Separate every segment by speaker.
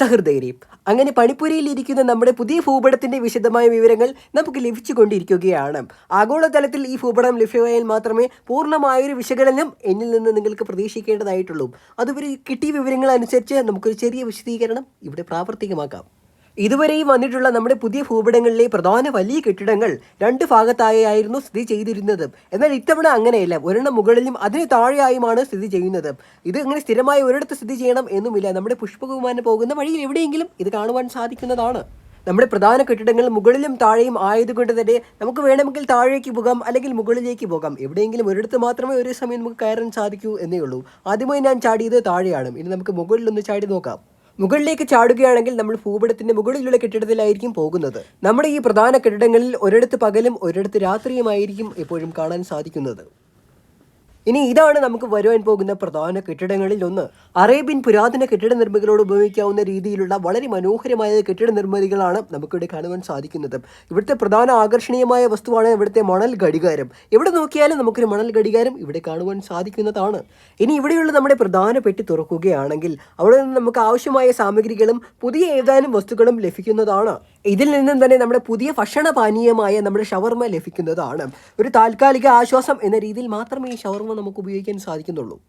Speaker 1: സഹൃദയരെ അങ്ങനെ പണിപ്പുരയിൽ ഇരിക്കുന്ന നമ്മുടെ പുതിയ ഭൂപടത്തിന്റെ വിശദമായ വിവരങ്ങൾ നമുക്ക് ലഭിച്ചുകൊണ്ടിരിക്കുകയാണ്. ആഗോളതലത്തിൽ ഈ ഭൂപടം ലഭ്യമായാൽ മാത്രമേ പൂർണമായൊരു വിശകലനം എന്നിൽ നിന്ന് നിങ്ങൾക്ക് പ്രതീക്ഷിക്കേണ്ടതായിട്ടുള്ളൂ. അതുവരെ കിട്ടിയ വിവരങ്ങൾ അനുസരിച്ച് നമുക്കൊരു ചെറിയ വിശദീകരണം ഇവിടെ പ്രാവർത്തികമാക്കാം. ഇതുവരെയും വന്നിട്ടുള്ള നമ്മുടെ പുതിയ ഭൂപടങ്ങളിലെ പ്രധാന വലിയ കെട്ടിടങ്ങൾ രണ്ട് ഭാഗത്തായായിരുന്നു സ്ഥിതി ചെയ്തിരുന്നത്. എന്നാൽ ഇത്തവണ അങ്ങനെയല്ല. ഒരെണ്ണം മുകളിലും അതിന് താഴെയായുമാണ് സ്ഥിതി ചെയ്യുന്നത്. ഇത് അങ്ങനെ സ്ഥിരമായി ഒരിടത്ത് സ്ഥിതി ചെയ്യണം എന്നുമില്ല. നമ്മുടെ പുഷ്പകുമാരൻ പോകുന്ന വഴിയിൽ എവിടെയെങ്കിലും ഇത് കാണുവാൻ സാധിക്കുന്നതാണ്. നമ്മുടെ പ്രധാന കെട്ടിടങ്ങൾ മുകളിലും താഴെയും ആയതുകൊണ്ട് തന്നെ നമുക്ക് വേണമെങ്കിൽ താഴേക്ക് പോകാം അല്ലെങ്കിൽ മുകളിലേക്ക് പോകാം. എവിടെയെങ്കിലും ഒരിടത്ത് മാത്രമേ ഒരേ സമയം നമുക്ക് കയറാൻ സാധിക്കൂ എന്നേ ഉള്ളൂ. ആദ്യമായി ഞാൻ ചാടിയത് താഴെയാണ്. ഇനി നമുക്ക് മുകളിലൊന്ന് ചാടി നോക്കാം. മുകളിലേക്ക് ചാടുകയാണെങ്കിൽ നമ്മൾ ഭൂപടത്തിന്റെ മുകളിലുള്ള കെട്ടിടത്തിലായിരിക്കും പോകുന്നത്. നമ്മുടെ ഈ പ്രധാന കെട്ടിടങ്ങളിൽ ഒരിടത്ത് പകലും ഒരിടത്ത് രാത്രിയുമായിരിക്കും എപ്പോഴും കാണാൻ സാധിക്കുന്നത്. ഇനി ഇതാണ് നമുക്ക് വരുവാൻ പോകുന്ന പ്രധാന കെട്ടിടങ്ങളിൽ ഒന്ന് അറേബ്യൻ പുരാതന കെട്ടിട നിർമ്മികളോട് ഉപയോഗിക്കാവുന്ന രീതിയിലുള്ള വളരെ മനോഹരമായ കെട്ടിട നിർമ്മിതികളാണ് നമുക്കിവിടെ കാണുവാൻ സാധിക്കുന്നത്. ഇവിടുത്തെ പ്രധാന ആകർഷണീയമായ വസ്തുവാണ് ഇവിടുത്തെ മണൽ ഘടികാരം. എവിടെ നോക്കിയാലും നമുക്കൊരു മണൽ ഘടികാരം ഇവിടെ കാണുവാൻ സാധിക്കുന്നതാണ്. ഇനി ഇവിടെയുള്ള നമ്മുടെ പ്രധാന പെട്ടി തുറക്കുകയാണെങ്കിൽ അവിടെ നിന്ന് നമുക്ക് ആവശ്യമായ സാമഗ്രികളും പുതിയ ഏതാനും വസ്തുക്കളും ലഭിക്കുന്നതാണ്. ഇതിൽ നിന്നും തന്നെ നമ്മുടെ പുതിയ ഭക്ഷണ പാനീയമായ നമ്മുടെ ഷവർമ ലഭിക്കുന്നതാണ്. ഒരു താൽക്കാലിക ആശ്വാസം എന്ന രീതിയിൽ മാത്രമേ ഈ ഷവർമ നമുക്ക് ഉപയോഗിക്കാൻ സാധിക്കുന്നുള്ളൂ.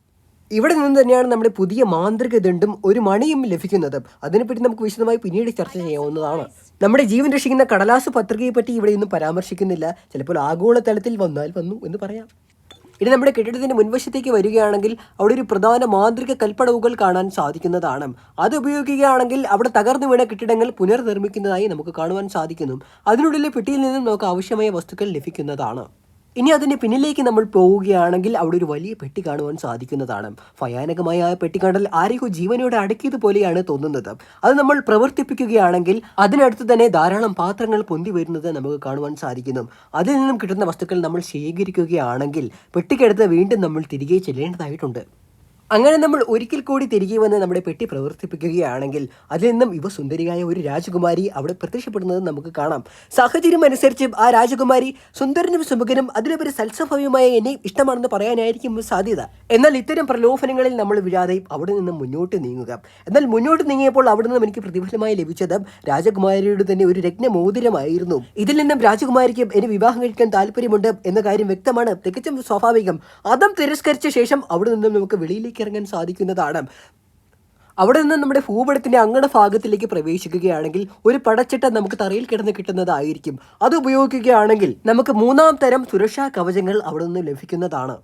Speaker 1: ഇവിടെ നിന്ന് തന്നെയാണ് നമ്മുടെ പുതിയ മാന്ത്രിക ദണ്ടും ഒരു മണിയും ലഭിക്കുന്നത്. അതിനെപ്പറ്റി നമുക്ക് വിശദമായി പിന്നീട് ചർച്ച ചെയ്യാവുന്നതാണ്. നമ്മുടെ ജീവൻ രക്ഷിക്കുന്ന കടലാസ് പത്രികയെ പറ്റി ഇവിടെ ഒന്നും പരാമർശിക്കുന്നില്ല. ചിലപ്പോൾ ആഗോളതലത്തിൽ വന്നാൽ വന്നു എന്ന് പറയാം. ഇനി നമ്മുടെ കെട്ടിടത്തിന്റെ മുൻവശത്തേക്ക് വരികയാണെങ്കിൽ അവിടെ ഒരു പ്രധാന മാന്ത്രിക കൽപ്പടവുകൾ കാണാൻ സാധിക്കുന്നതാണ്. അത് ഉപയോഗിക്കുകയാണെങ്കിൽ അവിടെ തകർന്നു വീണ കെട്ടിടങ്ങൾ പുനർനിർമ്മിക്കുന്നതായി നമുക്ക് കാണുവാൻ സാധിക്കുന്നു. അതിനുള്ളിലെ പെട്ടിയിൽ നിന്നും നമുക്ക് ആവശ്യമായ വസ്തുക്കൾ ലഭിക്കുന്നതാണ്. ഇനി അതിന്റെ പിന്നിലേക്ക് നമ്മൾ പോവുകയാണെങ്കിൽ അവിടെ ഒരു വലിയ പെട്ടി കാണുവാൻ സാധിക്കുന്നതാണ്. ഭയാനകമായ ആ പെട്ടി കണ്ടാൽ ആരെയോ ജീവനോടെ അടക്കിയതുപോലെയാണ് തോന്നുന്നത്. അത് നമ്മൾ പ്രവർത്തിപ്പിക്കുകയാണെങ്കിൽ അതിനടുത്ത് തന്നെ ധാരാളം പാത്രങ്ങൾ പൊന്തി വരുന്നത് നമുക്ക് കാണുവാൻ സാധിക്കുന്നു. അതിൽ നിന്നും കിട്ടുന്ന വസ്തുക്കൾ നമ്മൾ ശേഖരിക്കുകയാണെങ്കിൽ പെട്ടിക്കടുത്ത് വീണ്ടും നമ്മൾ തിരികെ ചെല്ലേണ്ടതായിട്ടുണ്ട്. അങ്ങനെ നമ്മൾ ഒരിക്കൽ കൂടി തിരികെ വന്ന് നമ്മുടെ പെട്ടി പ്രവർത്തിപ്പിക്കുകയാണെങ്കിൽ അതിൽ നിന്നും ഇവ സുന്ദരിയായ ഒരു രാജകുമാരി അവിടെ പ്രത്യക്ഷപ്പെടുന്നത് നമുക്ക് കാണാം. സാഹചര്യം അനുസരിച്ച് ആ രാജകുമാരി സുന്ദരനും സുമുഖനും അതിലുപരി സൽസ്വഭാവ്യമായ എന്നെ ഇഷ്ടമാണെന്ന് പറയാനായിരിക്കും സാധ്യത. എന്നാൽ ഇത്തരം പ്രലോഭനങ്ങളിൽ നമ്മൾ വിഴാതെ അവിടെ നിന്നും മുന്നോട്ട് നീങ്ങുക. എന്നാൽ മുന്നോട്ട് നീങ്ങിയപ്പോൾ അവിടെ നിന്നും എനിക്ക് പ്രതിഫലമായി ലഭിച്ചത് രാജകുമാരിയുടെ തന്നെ ഒരു രത്നമോതിരമായിരുന്നു. ഇതിൽ നിന്നും രാജകുമാരിക്ക് എന്നെ വിവാഹം കഴിക്കാൻ താല്പര്യമുണ്ട് എന്ന കാര്യം വ്യക്തമാണ്. തികച്ചും സ്വാഭാവികം. അതും തിരസ്കരിച്ച ശേഷം അവിടെ നിന്നും നമുക്ക് വെളിയിലേക്ക് ഇറങ്ങാൻ സാധിക്കുന്നതാണ്. അവിടെ നിന്ന് നമ്മുടെ ഭൂപടത്തിന്റെ അങ്ങട ഭാഗത്തിലേക്ക് പ്രവേശിക്കുകയാണെങ്കിൽ ഒരു പടച്ചിട്ട നമുക്ക് തറയിൽ കിടന്ന് കിട്ടുന്നതായിരിക്കും. അത് ഉപയോഗിക്കുകയാണെങ്കിൽ നമുക്ക് മൂന്നാം തരം സുരക്ഷാ കവചങ്ങൾ അവിടെ നിന്ന് ലഭിക്കുന്നതാണ്.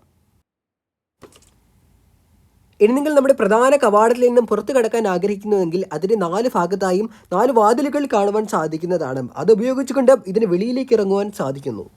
Speaker 1: ഇനി നിങ്ങൾ നമ്മുടെ പ്രധാന കവാടത്തിൽ നിന്നും പുറത്തു കടക്കാൻ ആഗ്രഹിക്കുന്നുവെങ്കിൽ അതിന് നാല് ഭാഗത്തായും നാല് വാതിലുകൾ കാണുവാൻ സാധിക്കുന്നതാണ്. അത് ഉപയോഗിച്ചുകൊണ്ട് ഇതിന് വെളിയിലേക്ക് ഇറങ്ങുവാൻ സാധിക്കുന്നു.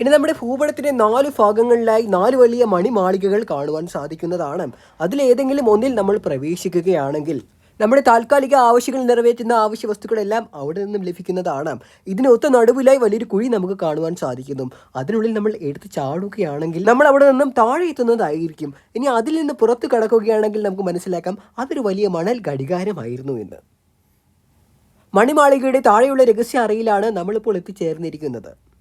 Speaker 1: ഇനി നമ്മുടെ ഭൂപടത്തിന്റെ നാല് ഭാഗങ്ങളിലായി നാല് വലിയ മണിമാളികകൾ കാണുവാൻ സാധിക്കുന്നതാണ്. അതിലേതെങ്കിലും ഒന്നിൽ നമ്മൾ പ്രവേശിക്കുകയാണെങ്കിൽ നമ്മുടെ താൽക്കാലിക ആവശ്യങ്ങൾ നിറവേറ്റുന്ന ആവശ്യ വസ്തുക്കളെല്ലാം അവിടെ നിന്നും ലഭിക്കുന്നതാണ്. ഇതിനൊത്ത നടുവിലായി വലിയൊരു കുഴി നമുക്ക് കാണുവാൻ സാധിക്കുന്നു. അതിനുള്ളിൽ നമ്മൾ എടുത്ത് ചാടുകയാണെങ്കിൽ നമ്മൾ അവിടെ നിന്നും താഴെ എത്തുന്നതായിരിക്കും. ഇനി അതിൽ നിന്ന് പുറത്ത് കടക്കുകയാണെങ്കിൽ നമുക്ക് മനസ്സിലാക്കാം അതൊരു വലിയ മണൽ ഘടികാരമായിരുന്നു എന്ന്. മണിമാളികയുടെ താഴെയുള്ള രഹസ്യ അറയിലാണ് നമ്മളിപ്പോൾ എത്തിച്ചേർന്നിരിക്കുന്നത്.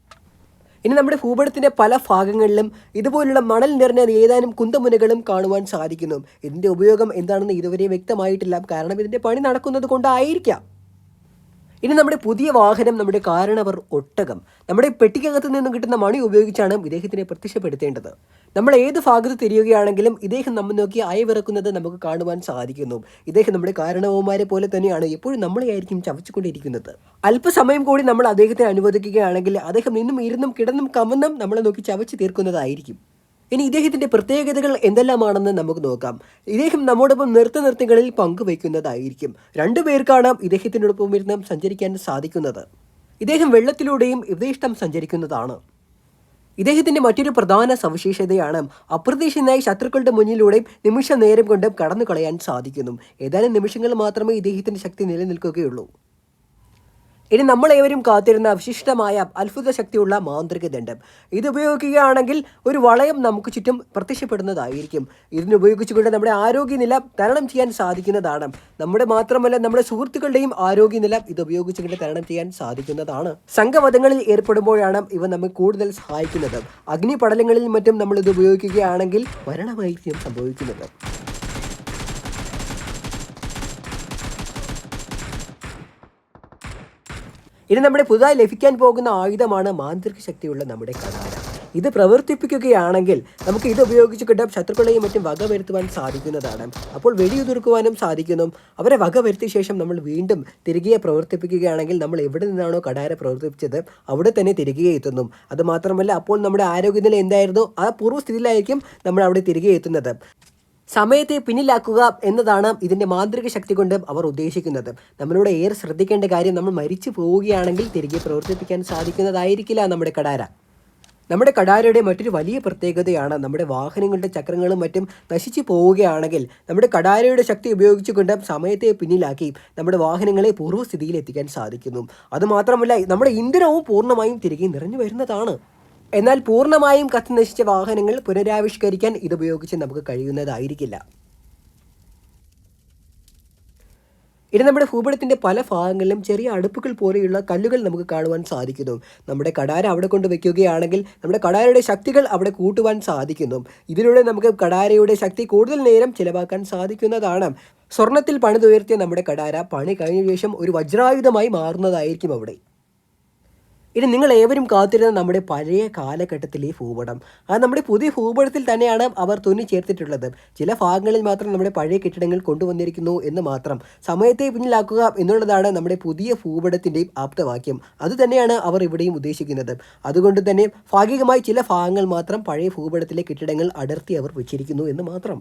Speaker 1: ഇനി നമ്മുടെ ഭൂപടത്തിന്റെ പല ഭാഗങ്ങളിലും ഇതുപോലുള്ള മണൽ നിറഞ്ഞ ഏതാനും കുന്തമുനകളും കാണുവാൻ സാധിക്കുന്നു. ഇതിന്റെ ഉപയോഗം എന്താണെന്ന് ഇതുവരെ വ്യക്തമായിട്ടില്ല. കാരണം ഇതിന്റെ പണി നടക്കുന്നത് കൊണ്ടായിരിക്കാം. ഇനി നമ്മുടെ പുതിയ വാഹനം നമ്മുടെ കാരണവർ ഒട്ടകം. നമ്മുടെ പെട്ടിക്കകത്ത് നിന്നും കിട്ടുന്ന മണി ഉപയോഗിച്ചാണ് ഇദ്ദേഹത്തിനെ പ്രത്യക്ഷപ്പെടുത്തേണ്ടത്. നമ്മൾ ഏത് ഭാഗത്ത് തിരിയുകയാണെങ്കിലും ഇദ്ദേഹം നമ്മൾ നോക്കി അയവിറക്കുന്നത് നമുക്ക് കാണുവാൻ സാധിക്കുന്നു. ഇദ്ദേഹം നമ്മുടെ കാരണവന്മാരെ പോലെ തന്നെയാണ് എപ്പോഴും നമ്മളെയായിരിക്കും ചവച്ചുകൊണ്ടിരിക്കുന്നത്. അല്പസമയം കൂടി നമ്മൾ അദ്ദേഹത്തെ അനുവദിക്കുകയാണെങ്കിൽ അദ്ദേഹം നിന്നും ഇരുന്നും കിടന്നും കമന്നും നമ്മളെ നോക്കി ചവച്ച് തീർക്കുന്നതായിരിക്കും. ഇനി ഇദ്ദേഹത്തിന്റെ പ്രത്യേകതകൾ എന്തെല്ലാമാണെന്ന് നമുക്ക് നോക്കാം. ഇദ്ദേഹം നമ്മോടൊപ്പം നൃത്ത നൃത്തങ്ങളിൽ പങ്കുവയ്ക്കുന്നതായിരിക്കും. രണ്ടു പേർക്കാണ് ഇദ്ദേഹത്തിനോടൊപ്പം ഇരുന്ന് സഞ്ചരിക്കാൻ സാധിക്കുന്നത്. ഇദ്ദേഹം വെള്ളത്തിലൂടെയും യഥേഷ്ടം സഞ്ചരിക്കുന്നതാണ്. ഇദ്ദേഹത്തിന്റെ മറ്റൊരു പ്രധാന സവിശേഷതയാണ് അപ്രതീക്ഷിതനായി ശത്രുക്കളുടെ മുന്നിലൂടെ നിമിഷ നേരം കൊണ്ട് കടന്നു കളയാൻ സാധിക്കുന്നു. ഏതാനും നിമിഷങ്ങൾ മാത്രമേ ഇദ്ദേഹത്തിന്റെ ശക്തി നിലനിൽക്കുകയുള്ളൂ. ഇനി നമ്മൾ ഏവരും കാത്തിരുന്ന വിശിഷ്ടമായ അത്ഭുത ശക്തിയുള്ള മാന്ത്രിക ദണ്ഡം. ഇത് ഉപയോഗിക്കുകയാണെങ്കിൽ ഒരു വളയം നമുക്ക് ചുറ്റും പ്രത്യക്ഷപ്പെടുന്നതായിരിക്കും. ഇതിന് ഉപയോഗിച്ചുകൊണ്ട് നമ്മുടെ ആരോഗ്യനില തരണം ചെയ്യാൻ സാധിക്കുന്നതാണ്. നമ്മുടെ മാത്രമല്ല നമ്മുടെ സുഹൃത്തുക്കളുടെയും ആരോഗ്യനില ഇത് ഉപയോഗിച്ചുകൊണ്ട് തരണം ചെയ്യാൻ സാധിക്കുന്നതാണ്. സംഘവധങ്ങളിൽ ഏർപ്പെടുമ്പോഴാണ് ഇവ നമുക്ക് കൂടുതൽ സഹായിക്കുന്നത്. അഗ്നിപടലങ്ങളിൽ മറ്റും നമ്മൾ ഇത് ഉപയോഗിക്കുകയാണെങ്കിൽ മരണമായിരിക്കും സംഭവിക്കുന്നത്. ഇനി നമ്മുടെ പുതുതായി ലഭിക്കാൻ പോകുന്ന ആയുധമാണ് മാന്ത്രിക ശക്തിയുള്ള നമ്മുടെ കടാര. ഇത് പ്രവർത്തിപ്പിക്കുകയാണെങ്കിൽ നമുക്ക് ഇത് ഉപയോഗിച്ചുകൊണ്ട് ശത്രുക്കളെയും മറ്റും വകവരുത്തുവാൻ സാധിക്കുന്നതാണ്. അപ്പോൾ വെടിയുതിർക്കുവാനും സാധിക്കുന്നു. അവരെ വകവരുത്തിയ ശേഷം നമ്മൾ വീണ്ടും തിരികെ പ്രവർത്തിപ്പിക്കുകയാണെങ്കിൽ നമ്മൾ എവിടെ നിന്നാണോ കടാര പ്രവർത്തിപ്പിച്ചത് അവിടെ തന്നെ തിരികെ എത്തുന്നു. അതുമാത്രമല്ല അപ്പോൾ നമ്മുടെ ആരോഗ്യനില എന്തായിരുന്നു? ആ പൂർവസ്ഥിതിയിലായിരിക്കും നമ്മൾ അവിടെ തിരികെ എത്തുന്നത്. സമയത്തെ പിന്നിലാക്കുക എന്നതാണ് ഇതിന്റെ മാന്ത്രിക ശക്തി കൊണ്ട് അവർ ഉദ്ദേശിക്കുന്നത്. നമ്മളിവിടെ ഏറെ ശ്രദ്ധിക്കേണ്ട കാര്യം നമ്മൾ മരിച്ചു പോവുകയാണെങ്കിൽ തിരികെ പ്രവർത്തിപ്പിക്കാൻ സാധിക്കുന്നതായിരിക്കില്ല നമ്മുടെ കടാര. നമ്മുടെ കടാരയുടെ മറ്റൊരു വലിയ പ്രത്യേകതയാണ് നമ്മുടെ വാഹനങ്ങളുടെ ചക്രങ്ങളും മറ്റും നശിച്ചു പോവുകയാണെങ്കിൽ നമ്മുടെ കടാരയുടെ ശക്തി ഉപയോഗിച്ചുകൊണ്ട് സമയത്തെ പിന്നിലാക്കി നമ്മുടെ വാഹനങ്ങളെ പൂർവസ്ഥിതിയിൽ എത്തിക്കാൻ സാധിക്കുന്നു. അതുമാത്രമല്ല നമ്മുടെ ഇന്ധനവും പൂർണമായും തിരികെ നിറഞ്ഞു വരുന്നതാണ്. എന്നാൽ പൂർണമായും കത്തി നശിച്ച വാഹനങ്ങൾ പുനരാവിഷ്കരിക്കാൻ ഇതുപയോഗിച്ച് നമുക്ക് കഴിയുന്നതായിരിക്കില്ല. ഇനി നമ്മുടെ ഭൂപടത്തിന്റെ പല ഭാഗങ്ങളിലും ചെറിയ അടുപ്പുകൾ പോലെയുള്ള കല്ലുകൾ നമുക്ക് കാണുവാൻ സാധിക്കുന്നു. നമ്മുടെ കടാര അവിടെ കൊണ്ട് വയ്ക്കുകയാണെങ്കിൽ നമ്മുടെ കടാരയുടെ ശക്തികൾ അവിടെ കൂട്ടുവാൻ സാധിക്കുന്നു. ഇതിലൂടെ നമുക്ക് കടാരയുടെ ശക്തി കൂടുതൽ നേരം ചിലവാക്കാൻ സാധിക്കുന്നതാണ്. സ്വർണത്തിൽ പണിതുയർത്തിയ നമ്മുടെ കടാര പണി കഴിഞ്ഞ ശേഷം ഒരു വജ്രായുധമായി മാറുന്നതായിരിക്കും അവിടെ. ഇനി നിങ്ങൾ ഏവരും കാത്തിരുന്ന നമ്മുടെ പഴയ കാലഘട്ടത്തിലെ ഭൂപടം. അത് നമ്മുടെ പുതിയ ഭൂപടത്തിൽ തന്നെയാണ് അവർ തുന്നി ചേർത്തിട്ടുള്ളത്. ചില ഭാഗങ്ങളിൽ മാത്രം നമ്മുടെ പഴയ കെട്ടിടങ്ങൾ കൊണ്ടുവന്നിരിക്കുന്നു എന്ന് മാത്രം. സമയത്തെ പിന്നിലാക്കുക എന്നുള്ളതാണ് നമ്മുടെ പുതിയ ഭൂപടത്തിന്റെയും ആപ്തവാക്യം. അതുതന്നെയാണ് അവർ ഇവിടെയും ഉദ്ദേശിക്കുന്നത്. അതുകൊണ്ട് തന്നെ ഭാഗികമായി ചില ഭാഗങ്ങൾ മാത്രം പഴയ ഭൂപടത്തിലെ കെട്ടിടങ്ങൾ അടർത്തി അവർ വെച്ചിരിക്കുന്നു എന്ന് മാത്രം.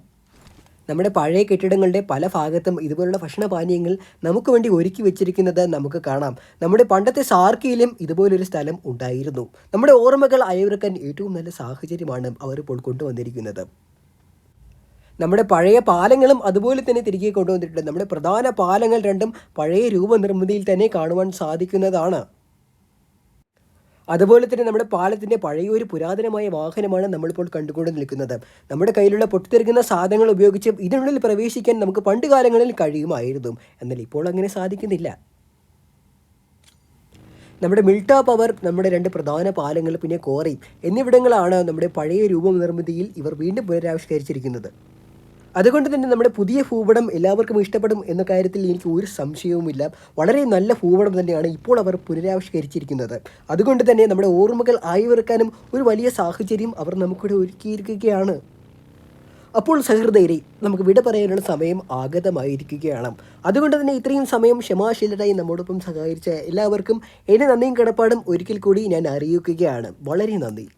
Speaker 1: നമ്മുടെ പഴയ കെട്ടിടങ്ങളുടെ പല ഭാഗത്തും ഇതുപോലുള്ള ഭക്ഷണപാനീയങ്ങൾ നമുക്ക് വേണ്ടി ഒരുക്കി വെച്ചിരിക്കുന്നത് നമുക്ക് കാണാം. നമ്മുടെ പണ്ടത്തെ സാർക്കിയിലും ഇതുപോലൊരു സ്ഥലം ഉണ്ടായിരുന്നു. നമ്മുടെ ഓർമ്മകൾ അയവിറക്കാൻ ഏറ്റവും നല്ല സാഹചര്യമാണ് അവർ ഇപ്പോൾ കൊണ്ടുവന്നിരിക്കുന്നത്. നമ്മുടെ പഴയ പാലങ്ങളും അതുപോലെ തന്നെ തിരികെ കൊണ്ടുവന്നിട്ടുണ്ട്. നമ്മുടെ പ്രധാന പാലങ്ങൾ രണ്ടും പഴയ രൂപനിർമ്മിതിയിൽ തന്നെ കാണുവാൻ സാധിക്കുന്നതാണ്. അതുപോലെ തന്നെ നമ്മുടെ പാലത്തിന്റെ പഴയ ഒരു പുരാതനമായ വാഹനമാണ് നമ്മളിപ്പോൾ കണ്ടുകൊണ്ട് നിൽക്കുന്നത്. നമ്മുടെ കയ്യിലുള്ള പൊട്ടിത്തെറിക്കുന്ന സാധനങ്ങൾ ഉപയോഗിച്ച് ഇതിനുള്ളിൽ പ്രവേശിക്കാൻ നമുക്ക് പണ്ട് കാലങ്ങളിൽ കഴിയുമായിരുന്നു. എന്നാൽ ഇപ്പോൾ അങ്ങനെ സാധിക്കുന്നില്ല. നമ്മുടെ മിൽട്ട പവർ നമ്മുടെ രണ്ട് പ്രധാന പാലങ്ങൾ പിന്നെ കോറി എന്നിവിടങ്ങളാണ് നമ്മുടെ പഴയ രൂപം നിർമ്മിതിയിൽ ഇവർ വീണ്ടും പുനരാവിഷ്കരിച്ചിരിക്കുന്നത്. അതുകൊണ്ട് തന്നെ നമ്മുടെ പുതിയ ഭൂപടം എല്ലാവർക്കും ഇഷ്ടപ്പെടും എന്ന കാര്യത്തിൽ എനിക്ക് ഒരു സംശയവുമില്ല. വളരെ നല്ല ഭൂപടം തന്നെയാണ് ഇപ്പോൾ അവർ പുനരാവിഷ്കരിച്ചിരിക്കുന്നത്. അതുകൊണ്ട് തന്നെ നമ്മുടെ ഓർമ്മകൾ ആയിവെറുക്കാനും ഒരു വലിയ സാഹചര്യം അവർ നമുക്കിവിടെ ഒരുക്കിയിരിക്കുകയാണ്. അപ്പോൾ സഹൃദയരെ നമുക്ക് വിട പറയാനുള്ള സമയം ആഗതമായിരിക്കുകയാണ്. അതുകൊണ്ട് തന്നെ ഇത്രയും സമയം ക്ഷമാശീലരായി നമ്മോടൊപ്പം സഹകരിച്ച എല്ലാവർക്കും എന്റെ നന്ദിയും കടപ്പാടും ഒരിക്കൽ കൂടി ഞാൻ അറിയിക്കുകയാണ്. വളരെ നന്ദി.